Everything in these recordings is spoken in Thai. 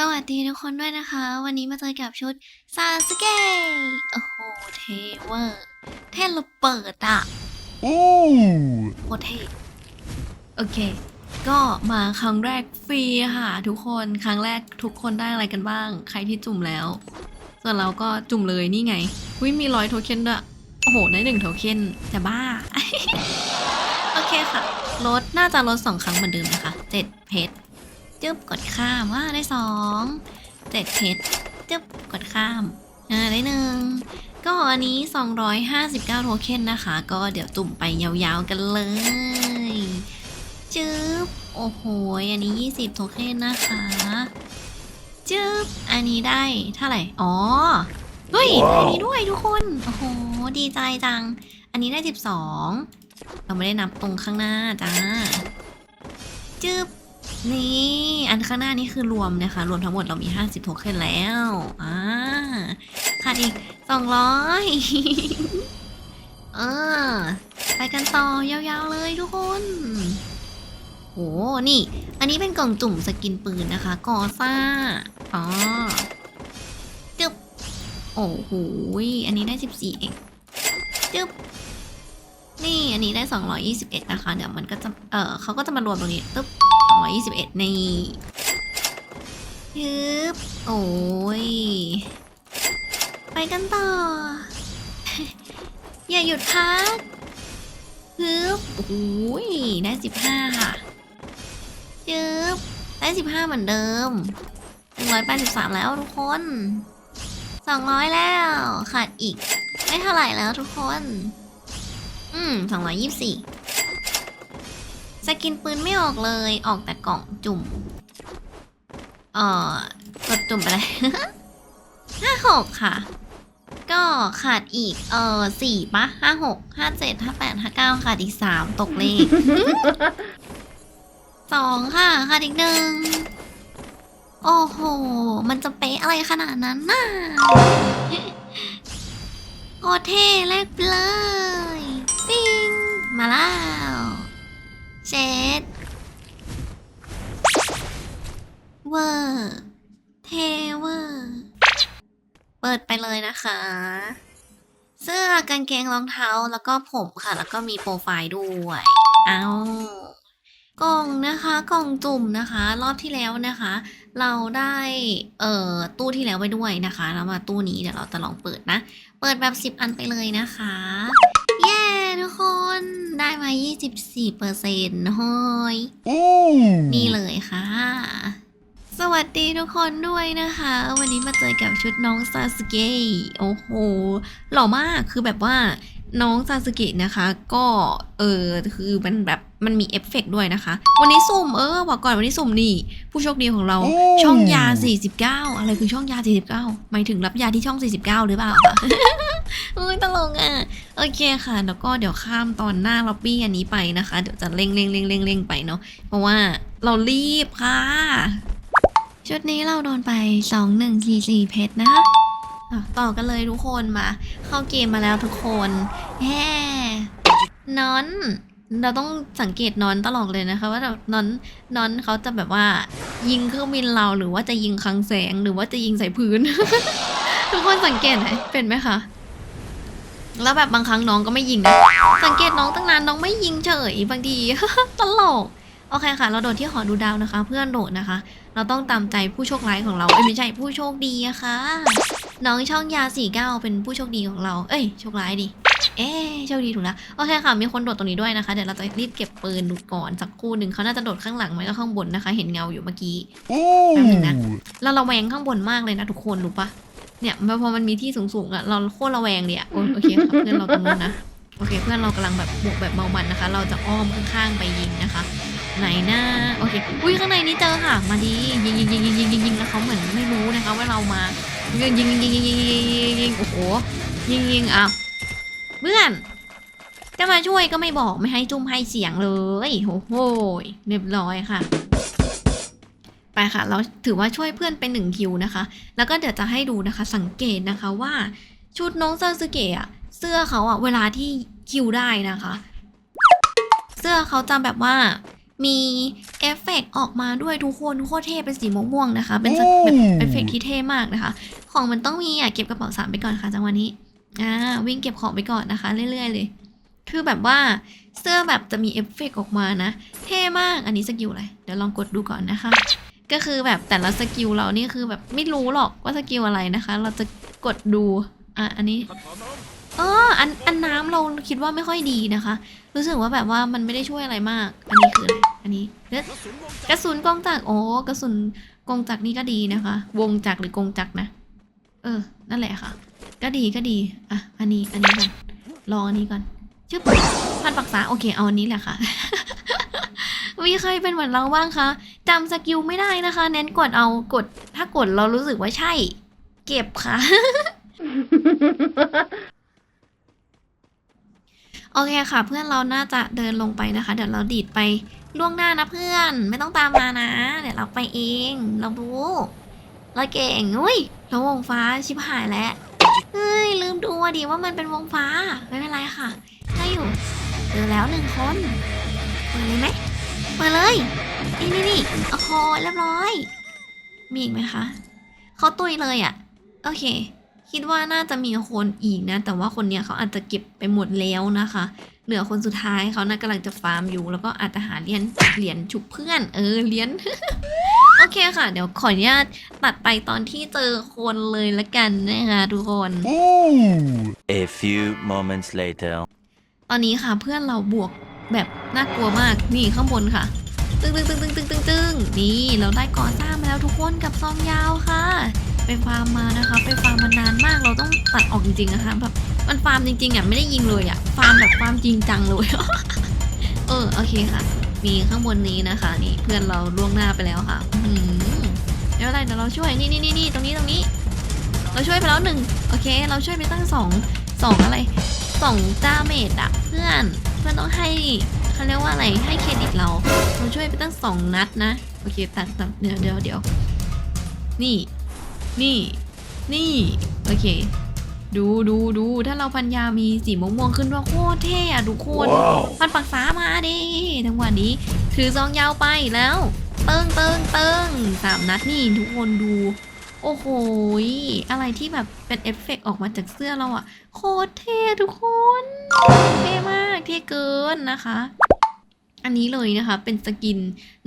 สวัสดีทุกคนด้วยนะคะ วันนี้มาเจอกับชุดซาสเกะโอ้โหเทเวอร์เท่ระเบิดอะ Ooh! โคตรเท่โอเค ก็มาครั้งแรกฟรีค่ะ ทุกคนครั้งแรกทุกคนได้อะไรกันบ้าง ใครที่จุ่มแล้ว ส่วนเราก็จุ่มเลยนี่ไงวิมีร้อยโทเค็นด้วยโอ้โห ได้หนึ่งโทเค็นจะบ้า โอเคค่ะลดน่าจะลดสองครั้งเหมือนเดิมนะคะเจ็ดเพชร จึ๊บกดข้ามว่าได้สองเจ็ดเพชรจึ๊บกดข้ามอ่าได้หนึ่งก็อันนี้ 259 โทเค็นนะคะ ก็เดี๋ยวจุ่มไปยาวๆกันเลยจึ๊บโอ้โหอันนี้ 20 โทเค็นนะคะจึ๊บอันนี้ได้เท่าไหร่ อ๋อเฮ้ยได้อันนี้ด้วยทุกคน โอ้โห ดีใจจัง อันนี้ได้ 12 เราไม่ได้นับตรงข้างหน้าจ้าจึ๊บ นี่ อันข้างหน้านี่คือรวมนะคะ รวมทั้งหมดเรามี 50โทเค็นแล้ว อ่าขาดอีก 200เออไปกันต่อยาวๆเลยทุกคนโหนี่ อันนี้เป็นกล่องจุ่มสกินปืนนะคะ กอซ่า อ๋อจึ๊บ โอ้โห อันนี้ได้ 14เองจึ๊บ นี่ อันนี้ได้ 221 นะคะ เดี๋ยวมันก็จะ เออเขาก็จะมารวมตรงนี้ ตึ๊บ 221 นี่ยึบโอ้ย ไปกันต่อ อย่าหยุดพักฮึบโอ้ย ได้ 15 ค่ะยึบได้ 15 เหมือนเดิม 183 แล้วทุกคน 200 แล้ว ขาดอีก ไม่เท่าไหร่แล้วทุกคน อืมสองร้อยยี่ สกินปืนไม่ออกเลย ออกแต่กล่องจุ่ม เอ่อกดจุ่มไปเลย ห้าหกค่ะ ก็ขาดอีก เอ่อสี่ปะห้าหกห้าเจ็ดห้าแปดห้าเก้าขาดอีกสามตกเลข สองค่ะ ขาดอีกหนึ่ง โอ้โห มันจะเป๊ะอะไรขนาดนั้นน่ะโอเท่แรกเลย ปิ้ง มาล้ว เช็ดเวอร์เทเวอร์เปิดไปเลยนะคะ เสื้อกางเกงรองเท้าแล้วก็ผมค่ะ แล้วก็มีโปรไฟล์ด้วย เอากล่องนะคะกล่องจุ่มนะคะ รอบที่แล้วนะคะ เราได้เอ่อตู้ที่แล้วไปด้วยนะคะ แล้วมาตู้นี้เดี๋ยวเราจะลองเปิดนะ เปิดแบบ 10 อันไปเลยนะคะ ได้มา 24เปอร์เซ็นต์เฮ้ย Ooh! นี่เลยค่ะ สวัสดีทุกคนด้วยนะคะ วันนี้มาเจอกับชุดน้องซาสเกะโอ้โห หล่อมากคือแบบว่า น้องซาสเกะนะคะ ก็เออคือมันแบบมันมีเอฟเฟกต์ด้วยนะคะ วันนี้สุ่มเออบอกก่อนวันนี้สุ่มนี่ ผู้โชคดีของเราโอ้ช่องยา 49 อะไรคือช่องยา 49หมายถึงรับยาที่ช่อง 49 หรือเปล่าคะเอ้ยตลกอะ โอเคค่ะ แล้วก็เดี๋ยวข้ามตอนหน้าล็อบบี้อันนี้ไปนะคะ เดี๋ยวจะเร่งเร่งเร่งเร่งเร่งไปเนาะเพราะว่าเรารีบค่ะชุดนี้เราโดนไป 2 1 4 4 เพชรนะ อะต่อกันเลยทุกคนมา เข้าเกมมาแล้วทุกคนแฮ่นอน เราต้องสังเกตนอนตลอดเลยนะคะ ว่าแบบนอนนอนเขาจะแบบว่า ยิงเครื่องบินเราหรือว่าจะยิงคลังแสงหรือว่าจะยิงใส่พื้น ทุกคนสังเกตไหมเป็นไหมคะแล้วแบบบางครั้งน้องก็ไม่ยิงนะสังเกตน้องตั้งนานน้องไม่ยิงเฉยบางทีตลกโอเคค่ะ เราโดดที่หอดูดาวนะคะ เพื่อนโดดนะคะ เราต้องตามใจผู้โชคร้ายของเราเอ้ยไม่ใช่ผู้โชคดีอะค่ะ น้องช่องยาสี่เก้าเป็นผู้โชคดีของเรา เอ้ย โชคร้ายดิ เอ๊ะโชคดีถูกแล้วโอเคค่ะ มีคนโดดตรงนี้ด้วยนะคะ เดี๋ยวเราจะรีบเก็บปืนดูก่อนสักครู่หนึ่งเขาน่าจะโดดข้างหลังไหมก็ข้างบนนะคะ เห็นเงาอยู่เมื่อกี้ Ooh! เราระแวงข้างบนมากเลยนะทุกคนรู้ปะเนี่ยพอมันมีที่สูงๆอะเราโคตรระแวงเลยอะโอโอเคค่ะเพื่อนเราตรงนู้นนะโอเค เพื่อนเรากำลังแบบบวกแบบเมามันนะคะ เราจะอ้อมข้างๆไปยิงนะคะ ไหนหน้าโอเค อุ้ยข้างในนี้เจอค่ะ มาดียิงยิงยิงยิงยิงยิงยิงแล้วเขาเหมือนไม่รู้นะคะว่าเรามา ยิงยิงยิงยิงยิงยิงยิงยิงโอ้โหยิงยิงอ้าเพื่อนจะมาช่วยก็ไม่บอกไม่ให้จุ้มให้เสียงเลยโอ้โหเรียบร้อยค่ะ ไปค่ะ เราถือว่าช่วยเพื่อนเป็นหนึ่งคิวนะคะ แล้วก็เดี๋ยวจะให้ดูนะคะ สังเกตนะคะว่า ชุดน้องซาสึเกะอะเสื้อเขาอะเวลาที่คิวได้นะคะ เสื้อเขาจะแบบว่า มีเอฟเฟกต์ออกมาด้วยทุกคนโคตรเท่เป็นสีม่วงๆนะคะ เป็นสกโอ้เป็นเอฟเฟกต์ที่เท่มากนะคะ ของมันต้องมีอะเก็บกระเป๋าสามไปก่อนค่ะจังหวะนี้อ่าวิ่งเก็บของไปก่อนนะคะ เรื่อยๆ เลย คือแบบว่าเสื้อแบบจะมีเอฟเฟกต์ออกมานะ เท่มากอันนี้สกิลอะไรเดี๋ยวลองกดดูก่อนนะคะ ก็คือแบบแต่ละสกิลเรานี่คือแบบไม่รู้หรอกว่าสกิลอะไรนะคะ เราจะกดดูอะอันนี้ เอออันอันน้ำเราคิดว่าไม่ค่อยดีนะคะ รู้สึกว่าแบบว่ามันไม่ได้ช่วยอะไรมาก อันนี้คืออะไรอันนี้เอ๊ะกระสุนกองจักรโอ้กระสุนกองจักรนี่ก็ดีนะคะ วงจักรหรือกองจักรนะ เออ นั่นแหละค่ะ ก็ดีก็ดีอะอันนี้อันนี้ก่อนรออันนี้ก่อนชึบพันปักษาโอเคเอาอันนี้แหละค่ะมีใครเป็นเหมือนเราบ้างคะจำสกิลไม่ได้นะคะ เน้นกดเอากด ถ้ากดเรารู้สึกว่าใช่ เก็บค่ะ โอเคค่ะ เพื่อนเราน่าจะเดินลงไปนะคะ เดี๋ยวเราดีดไปล่วงหน้านะเพื่อน ไม่ต้องตามมานะ เดี๋ยวเราไปเอง เรารู้เราเก่งอุ้ยแล้วงฟ้าชิบหายแล้วเฮ้ยลืมดูดิว่ามันเป็นวงฟ้าไม่เป็นไรค่ะได้อยู่เจอแล้วหนึ่งคนเปิดเลยไหมเปิดเลยนี่นี่นี่โอ้โหเรียบร้อย มีอีกไหมคะเขาตุยเลยอะ โอเค คิดว่าน่าจะมีคนอีกนะ แต่ว่าคนเนี้ยเขาอาจจะเก็บไปหมดแล้วนะคะ เหลือคนสุดท้ายเขาน่ากำลังจะฟาร์มอยู่ แล้วก็อาจจะหาเหรียญเหรียญฉุกเพื่อน เออเหรียญโอเคค่ะ เดี๋ยวขออนุญาตตัดไปตอนที่เจอคนเลยละกันนะคะทุกคน Ooh. A few moments later. ตอนนี้ค่ะเพื่อนเราบวกแบบน่ากลัวมากนี่ข้างบนค่ะ ตึงตึงตึงตึงตึงตึงตึงนี่เราได้ก่อสร้างมาแล้วทุกคนกับซองยาวค่ะ ไปฟาร์มมานะคะ ไปฟาร์มมานานมากเราต้องตัดออกจริงๆนะคะแบบมันฟาร์มจริงๆอะไม่ได้ยิงเลยอะฟาร์มแบบฟาร์มจริงจังเลย เออโอเคค่ะ มีข้างบนนี้นะคะ นี่เพื่อนเราล่วงหน้าไปแล้วค่ะอืมไม่เป็นไรเดี๋ยวเราช่วยนี่นี่นี่นี่ตรงนี้ตรงนี้ เราช่วยไปแล้วหนึ่งโอเค เราช่วยไปตั้งสองสองอะไรสองดาเมจอะเพื่อนเพื่อนต้องให้เขาเรียกว่าอะไรให้เครดิตเราเราช่วยไปตั้งสองนัดนะโอเคตัดตัดเดี๋ยวเดี๋ยวเดี๋ยวนี่ นี่ นี่ โอเค ดูดูดูถ้าเราพันยามีสีม่วงๆขึ้นว่าโคตรเท่อะทุกคนพันปักษามาดิทั้งวันนี้ ถือซองยาวไปแล้วเติงเติงเติงสามนัดนี่ทุกคนดู โอ้โหยอะไรที่แบบเป็นเอฟเฟกต์ออกมาจากเสื้อเราอะโคตรเท่ทุกคน เท่มาก เท่เกินนะคะ อันนี้เลยนะคะ เป็นสกิน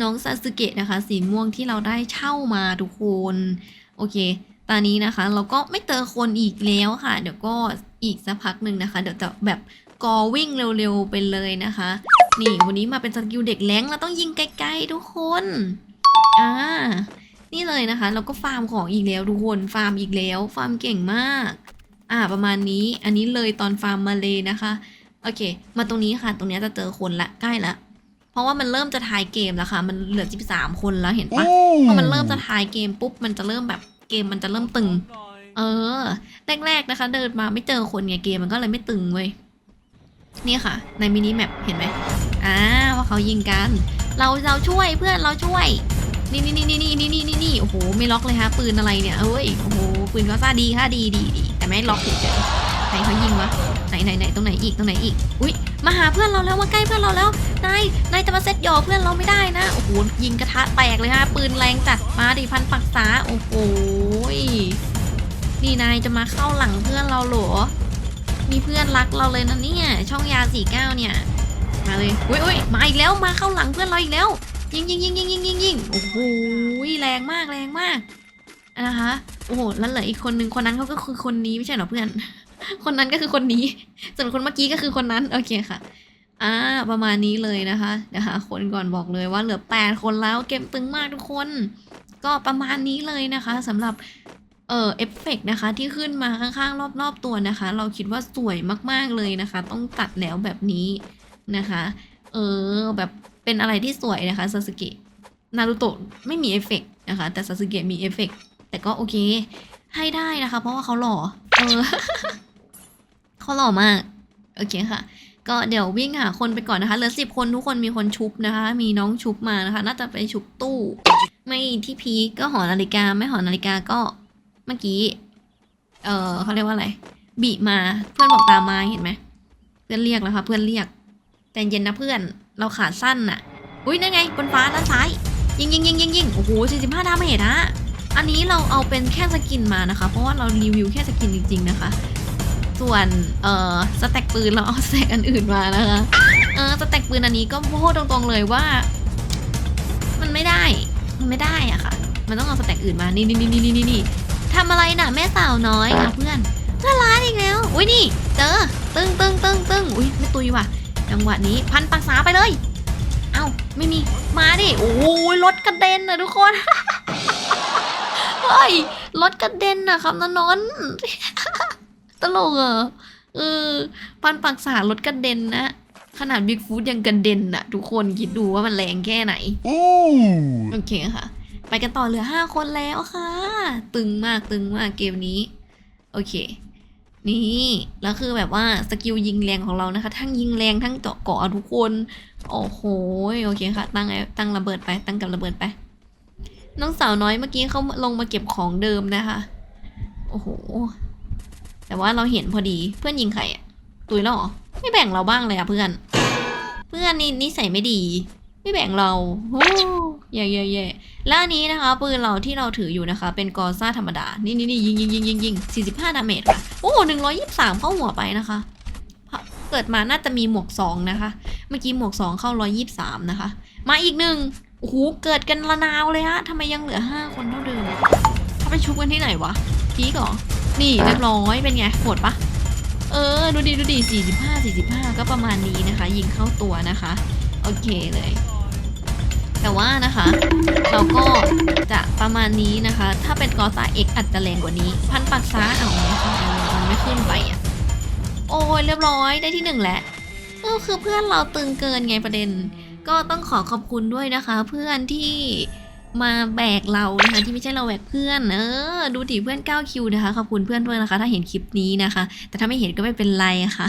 น้องซาสึเกะนะคะ สีม่วงที่เราได้เช่ามาทุกคน โอเค ตอนนี้นะคะ เราก็ไม่เจอคนอีกแล้วค่ะ เดี๋ยวก็อีกสักพักหนึ่งนะคะ เดี๋ยวจะแบบกอวิ่งเร็วๆไปเลยนะคะ นี่วันนี้มาเป็นสกิลเด็กแรงเราต้องยิงไกลๆทุกคน อ่า นี่เลยนะคะ เราก็ฟาร์มของอีกแล้วทุกคนฟาร์มอีกแล้ว ฟาร์มเก่งมาก อ่า ประมาณนี้ อันนี้เลยตอนฟาร์มมาเลยนะคะ โอเค มาตรงนี้ค่ะ ตรงนี้จะเจอคนละใกล้ละ ราะว่ามันเริ่มจะทายเกมแล้วค่ะ มันเหลือ13คนแล้วเห็นปะพอมันเริ่มจะ Ooh. ทายเกมปุ๊บมันจะเริ่มแบบเกมมันจะเริ่มตึง เออ แรกๆนะคะ เดินมาไม่เจอคนไงเกมมันก็เลยไม่ตึงเว้ยนี่ค่ะ ในมินิแมปเห็นไหมอ่าว่าเขายิงกัน เราเราช่วยเพื่อนเราช่วยนี่นี่นี่นี่นี่นี่นี่นี่นี่โอ้โหไม่ล็อกเลยฮะปืนอะไรเนี่ยเอ้ยโอ้โหปืนก็ซาดีค่ะดีดีดีแต่ไม่ล็อกเฉยๆ ไหนเขายิงวะไหนไหนไหนตรงไหนอีกตรงไหนอีก อุ้ยมาหาเพื่อนเราแล้วมาใกล้เพื่อนเราแล้วนายนายจะมาเซตหยอเพื่อนเราไม่ได้นะโอ้โหยิงกระทะแตกเลยฮะปืนแรงจัดมาดิพันปักษาโอ้โหนี่นายจะมาเข้าหลังเพื่อนเราหรอมีเพื่อนรักเราเลยนะเนี่ยช่องยาสี่เก้าเนี่ยมาเลยอุ้ยอุ้ยมาอีกแล้วมาเข้าหลังเพื่อนเราอีกแล้ว ยิงยิงยิงยิงยิงยิงยิงโอ้โหแรงมากแรงมากนะคะโอ้โหแล้วเหลืออีกคนนึงคนนั้นเขาก็คือคนนี้ไม่ใช่เหรอเพื่อน คนนั้นก็คือคนนี้ ส่วนคนเมื่อกี้ก็คือคนนั้น โอเคค่ะ อ่า ประมาณนี้เลยนะคะ เดี๋ยวหาคนก่อนบอกเลยว่าเหลือแปดคนแล้ว เกมตึงมากทุกคน ก็ประมาณนี้เลยนะคะสำหรับเอ่อเอฟเฟกต์นะคะที่ขึ้นมาข้างๆ รอบๆตัวนะคะ เราคิดว่าสวยมากๆเลยนะคะ ต้องตัดแนวแบบนี้นะคะ เออแบบเป็นอะไรที่สวยนะคะซาสึเกะนารูโตะไม่มีเอฟเฟกต์นะคะ แต่ซาสึเกะมีเอฟเฟกต์แต่ก็โอเค ให้ได้นะคะ เพราะว่าเขาหล่อเออ เขาหล่อมาก โอเคค่ะ ก็เดี๋ยววิ่งหาคนไปก่อนนะคะ เหลือสิบคนทุกคนมีคนชุบนะคะ มีน้องชุบมานะคะ น่าจะไปชุบตู้ ไม่ที่พีก็หอนาฬิกา ไม่หอนาฬิกาก็เมื่อกี้ เออเขาเรียกว่าอะไร บีมา เพื่อนบอกตามมาเห็นไหม เพื่อนเรียกแล้วค่ะ เพื่อนเรียกใจเย็นนะเพื่อน เราขาสั้นน่ะ อุ้ยนั่นไงบนฟ้าด้านซ้าย ยิงยิงยิงยิงยิงโอ้โห45ดาเมจฮะอันนี้เราเอาเป็นแค่สกินมานะคะ เพราะว่าเรารีวิวแค่สกินจริง ๆ นะคะ ส่วนเอ่อสแต็กปืนเราเอาสแต็กอันอื่นมานะคะเออสแต็กปืนอันนี้ก็พูดตรงๆเลยว่า มันไม่ได้มันไม่ได้อะค่ะ มันต้องเอาสแต็กอื่นมานี่นี่นี่นี่นี่นี่ทำอะไรน่ะแม่สาวน้อยอะเพื่อนเพื่อนร้านอีกแล้วอุ้ยนี่เจอตึ้งตึ้งตึ้งตึ้งอุ้ยไม่ตุยว่ะจังหวะนี้พันปักษาไปเลยเอ้าไม่มีมาดิโอ้ยรถกระเด็นนะทุกคนเฮ้ยรถกระเด็นนะครับนนนท์ ตลกเหรอเออพันปักษารถกระเด็นนะ ขนาดบิ๊กฟูดยังกระเด็นอะทุกคนคิดดูว่ามันแรงแค่ไหน Ooh. โอเคค่ะ ไปกันต่อเหลือห้าคนแล้วค่ะ ตึงมากตึงมากเกมนี้ โอเค นี่ แล้วคือแบบว่าสกิลยิงแรงของเรานะคะ ทั้งยิงแรงทั้งเจาะเกาะทุกคน โอ้โหโอเคค่ะ ตั้งไอ้ตั้งระเบิดไป ตั้งกับระเบิดไป น้องสาวน้อยเมื่อกี้เขาลงมาเก็บของเดิมนะคะ โอ้โห แต่ว่าเราเห็นพอดีเพื่อนยิงใครอะตุยแล้วเหรอไม่แบ่งเราบ้างเลยอะเพื่อน เพื่อนนี่นิสัยไม่ดี ไม่แบ่งเราโอ้แย่แย่แย่แล้วอันนี้นะคะปืนเราที่เราถืออยู่นะคะ เป็นกอซ่าธรรมดา นี่นี่นี่ยิงยิงยิงยิงยิงสี่สิบห้าดาเมจค่ะ โอ้หนึ่งร้อยยี่สิบสามเข้าหัวไปนะคะ เกิดมาน่าจะมีหมวกสองนะคะ เมื่อกี้หมวกสองเข้าร้อยยี่สิบสามนะคะ มาอีกหนึ่งโอ้โหเกิดกันละนาวเลยฮะทำไมยังเหลือห้าคนเท่าเดิมเขาไปชุบกันที่ไหนวะพีกเหรอ นี่เรียบร้อยเป็นไงโหดปะเออ ดูดีดูดีสี่สิบห้าสี่สิบห้าก็ประมาณนี้นะคะ ยิงเข้าตัวนะคะ โอเคเลย แต่ว่านะคะ เราก็จะประมาณนี้นะคะ ถ้าเป็นกอซ่าเอ็กอาจจะแรงกว่านี้ พันปักซ้าเอาไม่ขึ้นมันไม่ขึ้นไปอะโอ้ยเรียบร้อยได้ที่หนึ่งแล้วเออคือเพื่อนเราตึงเกินไงประเด็น ก็ต้องขอขอบคุณด้วยนะคะ เพื่อนที่ มาแบกเรานะคะที่ไม่ใช่เราแบกเพื่อน เออ ดูดิเพื่อน9คิวนะคะขอบคุณเพื่อนด้วยนะคะ ถ้าเห็นคลิปนี้นะคะ แต่ถ้าไม่เห็นก็ไม่เป็นไรค่ะ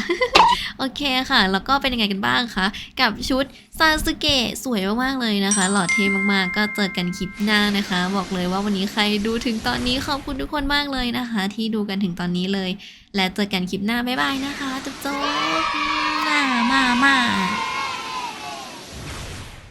โอเคค่ะ แล้วก็เป็นยังไงกันบ้างคะกับชุดซาสึเกะสวยมากๆเลยนะคะ หล่อเท่มากๆ ก็เจอกันคลิปหน้านะคะ บอกเลยว่าวันนี้ใครดูถึงตอนนี้ขอบคุณทุกคนมากเลยนะคะ ที่ดูกันถึงตอนนี้เลย และเจอกันคลิปหน้าบ๊ายบายนะคะจุ๊บๆมามามา